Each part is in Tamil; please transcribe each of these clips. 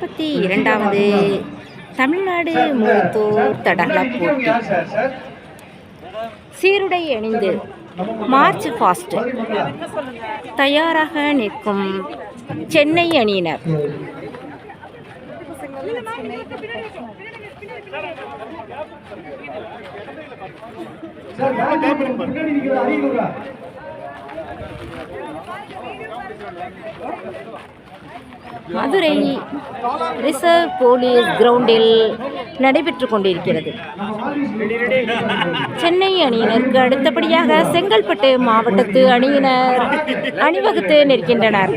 முப்பத்தி இரண்டாவது. தமிழ்நாடு மூத்தோர் தடகள போட்டி. சீருடை அணிந்து மார்ச் ஃபாஸ்ட் தயாராக நிற்கும் சென்னை அணியினர். மதுரை ரிசர்வ் போலீஸ் கிரவுண்டில் நடைபெற்று கொண்டிருக்கிறது. சென்னை அணியினருக்கு அடுத்தபடியாக செங்கல்பட்டு மாவட்டத்து அணியினர் அணிவகுத்து நிற்கின்றனர்.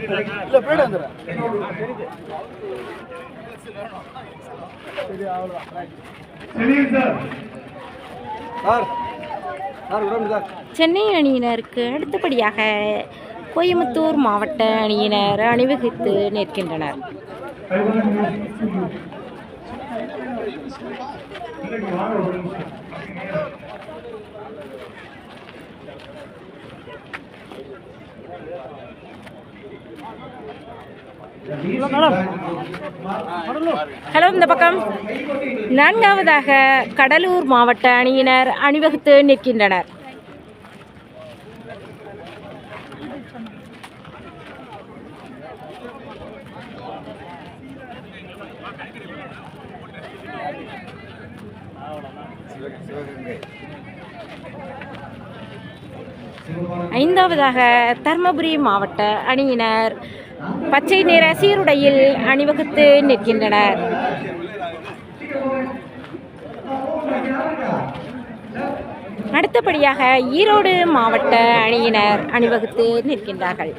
சென்னை அணியினருக்கு அடுத்தபடியாக கோயம்புத்தூர் மாவட்ட அணியினர் அணிவகுத்து நிற்கின்றனர். ஹலோ இந்த பக்கம். நான்காவதாக கடலூர் மாவட்ட அணியினர் அணிவகுத்து நிற்கின்றனர். ஐந்தாவதாக தர்மபுரி மாவட்ட அணியினர் பச்சை நிற சீருடையில் அணிவகுத்து நிற்கின்றனர். அடுத்தபடியாக ஈரோடு மாவட்ட அணியினர் அணிவகுத்து நிற்கின்றார்கள்.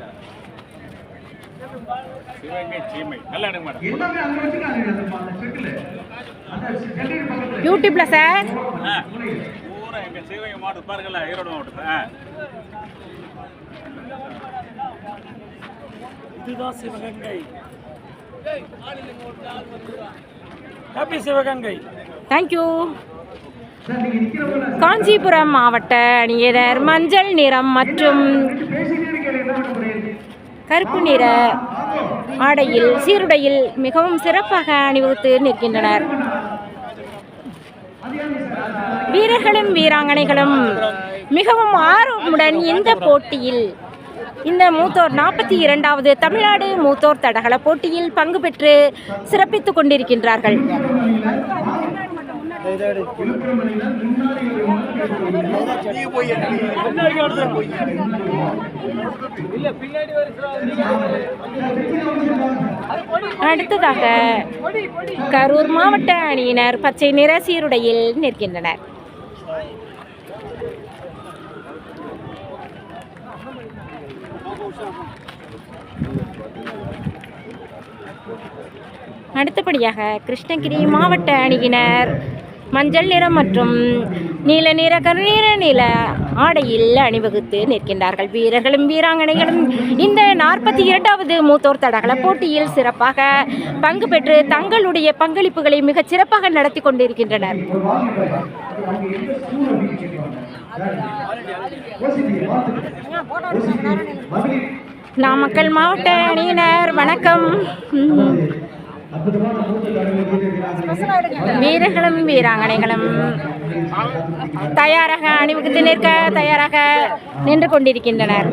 யூடியூப்ல சார். சிவகங்கை மாவட்டம் பாருங்கல்ல ஈரோடு மாவட்டத்தை ஆ. இதுதான் Sivaganga. Happy Sivaganga. Thank you Kanchipuram மாவட்ட அணியினர் மஞ்சள் நிறம் மற்றும் கருப்பு நிற. ஆடையில் சீருடையில் மிகவும் சிறப்பாக அணிவகுத்து நிற்கின்றனர். வீரர்களும் வீராங்கனைகளும் மிகவும் ஆர்வமுடன் இந்த போட்டியில் இந்த மூத்தோர் நாற்பத்தி இரண்டாவது தமிழ்நாடு மூத்தோர் தடகள போட்டியில் பங்கு பெற்று சிறப்பித்துக் கொண்டிருக்கின்றார்கள். அடுத்ததாக கரூர் மாவட்ட அணியினர் பச்சை நிற சீருடையில் நிற்கின்றனர். அடுத்தபடியாக கிருஷ்ணகிரி மாவட்ட அணியினர் மஞ்சள் நிறம் மற்றும் நீல நிற கருநீர நில ஆடையில் அணிவகுத்து நிற்கின்றார்கள். வீரர்களும் வீராங்கனைகளும் இந்த நாற்பத்தி இரண்டாவது மூத்தோர் தடகள போட்டியில் சிறப்பாக பங்கு பெற்று தங்களுடைய பங்களிப்புகளை மிகச் சிறப்பாக நடத்தி கொண்டிருக்கின்றனர். நாமக்கல் மாவட்ட அணியினர் வணக்கம். வீரர்களும் வீராங்கனைகளும் தயாராக அணிவகுத்து நிற்க தயாராக நின்று கொண்டிருக்கின்றனர்.